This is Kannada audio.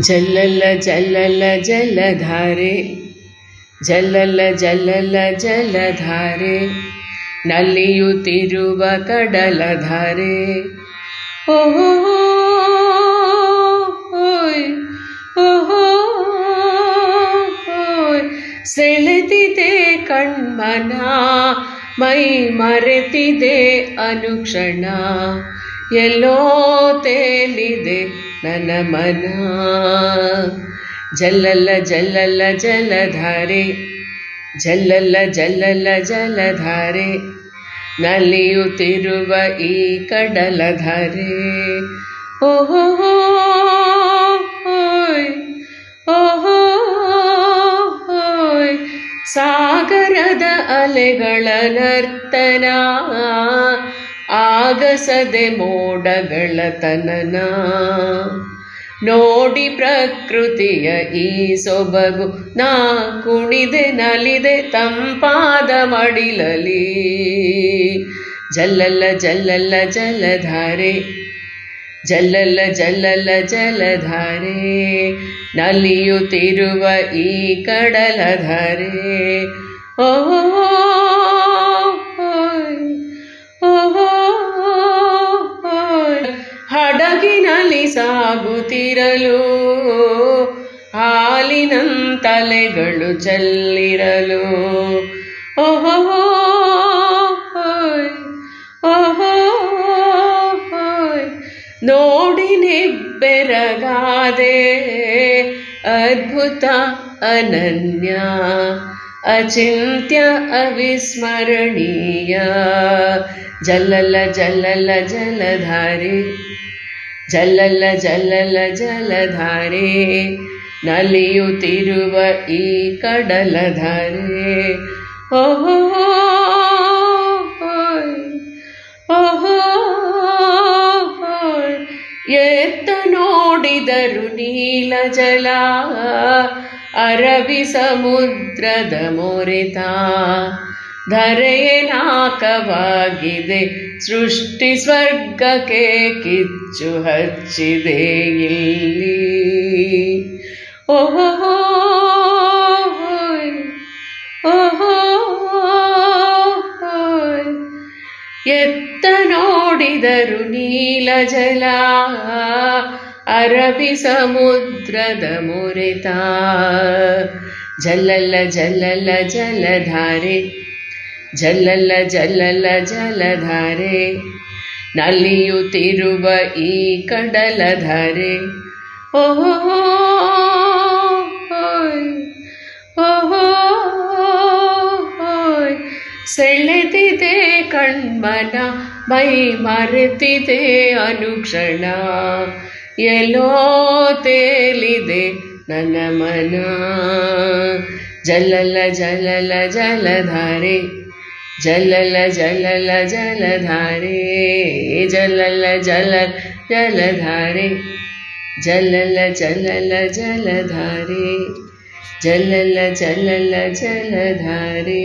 ಜಲ್ಲಲ ಜಲ್ಲಲ ಜಲಧಾರೆ, ಜಲ್ಲಲ ಜಲ್ಲಲ ಜಲಧಾರೆ ನಲಿಯುತ್ತಿರುವ ಕಡಲಧಾರೆ ಓಹೋ ಓಹೋ. ಸೆಳೆದಿದೆ ಕಣ್ಮನ, ಮೈ ಮರೆತಿದೆ ಅನುಕ್ಷಣ ಎಲ್ಲೋ ತೇಲಿದೆ ನನ್ನ ಮನ ಜಲ್ಲಲ್ಲ ಜಲ್ಲಲ್ಲ ಜಲಧಾರೆ ಜಲ್ಲಲ್ಲ ಜಲ್ಲಲ್ಲ ಜಲಧಾರೆ ನಲಿಯುತ್ತಿರುವ ಈ ಕಡಲಧಾರೆ ಓಹೋ ಓಯ್, ಓಹೋ ಓಯ್. ಸಾಗರದ ಅಲೆಗಳ ನರ್ತನ ಆಗಸದೆ ಮೋಡಗಳ ತನನ. ನೋಡಿ ಪ್ರಕೃತಿಯ ಈ ಸೊಬಗು, ನಾ ಕುಣಿದೆ ನಲಿದೆ ತಂಪಾದ ಮಡಿಲಲಿ ಜಲ್ಲಲ್ಲ ಜಲ್ಲಲ್ಲ, ಜಲಧಾರೆ, ಜಲ್ಲಲ್ಲ ಜಲ್ಲಲ್ಲ, ಜಲಧಾರೆ, ನಲಿಯುತ್ತಿರುವ ಈ ಕಡಲಧಾರೆ. ಓಹೋ ಹಡಗಿನಲ್ಲಿ ಸಾಗುತ್ತಿರಲು, ಹಾಲಿನಂತಲೆಗಳು ಚೆಲ್ಲಿರಲು. ಓಹೋ ಓಹೋ ನೋಡಿ ನಿಬ್ಬೆರಗಾದೆ, ಅದ್ಭುತ ಅನನ್ಯ, ಅಚಿಂತ್ಯ ಅವಿಸ್ಮರಣೀಯ. ಜಲಲ ಜಲಲ ಜಲಧಾರೆ. ಜಲ್ಲಲ ಜಲಲ ಜಲಧಾರೆ, ನಲಿಯುತ್ತಿರುವ ಈ ಕಡಲಧಾರೆ ಓಹೋ ಓಹೋ. ಎತ್ತ ನೋಡಿದರು ನೀಲ ಜಲ ಅರಬಿ ಸಮುದ್ರದ ಮೊರೆತ ಧರೆಯೇ ನಾಕವಾಗಿದೆ. ಸೃಷ್ಟಿ ಸ್ವರ್ಗಕ್ಕೆ ಕಿಚ್ಚು ಹಚ್ಚಿದೆ ಇಲ್ಲಿ. ಓಹೋ ಓಹೋ. ಎತ್ತ ನೋಡಿದರು ನೀಲ ಜಲ, ಅರಬಿ ಸಮುದ್ರದ ಮುರಿತ. ಜಲ್ಲಲ್ಲ ಜಲ್ಲಲ್ಲ, ಜಲಧಾರೆ. ಜಲ್ಲಲ್ಲ ಜಲಲ ಜಲಧಾರೆ ನಲಿಯುತ್ತಿರುವ ಈ ಕಡಲಧಾರೆ ಓಹೋ ಓಹೋ. ಸೆಳೆದಿದೆ ಕಣ್ಮನ, ಮೈ ಮರೆತಿದೆ ಅನುಕ್ಷಣ ಎಲ್ಲೋ ತೇಲಿದೆ ನನ್ನ ಮನ, ಜಲಲ ಜಲಲ ಜಲಧಾರೆ ಜಲಲ ಜಲಲ ಜಲಧಾರೆ ಜಲಲ ಜಲ ಜಲಧಾರೆ ಜಲಲ ಜಲಲ ಜಲಧಾರೆ ಜಲಲ ಜಲಲ ಜಲಧಾರೆ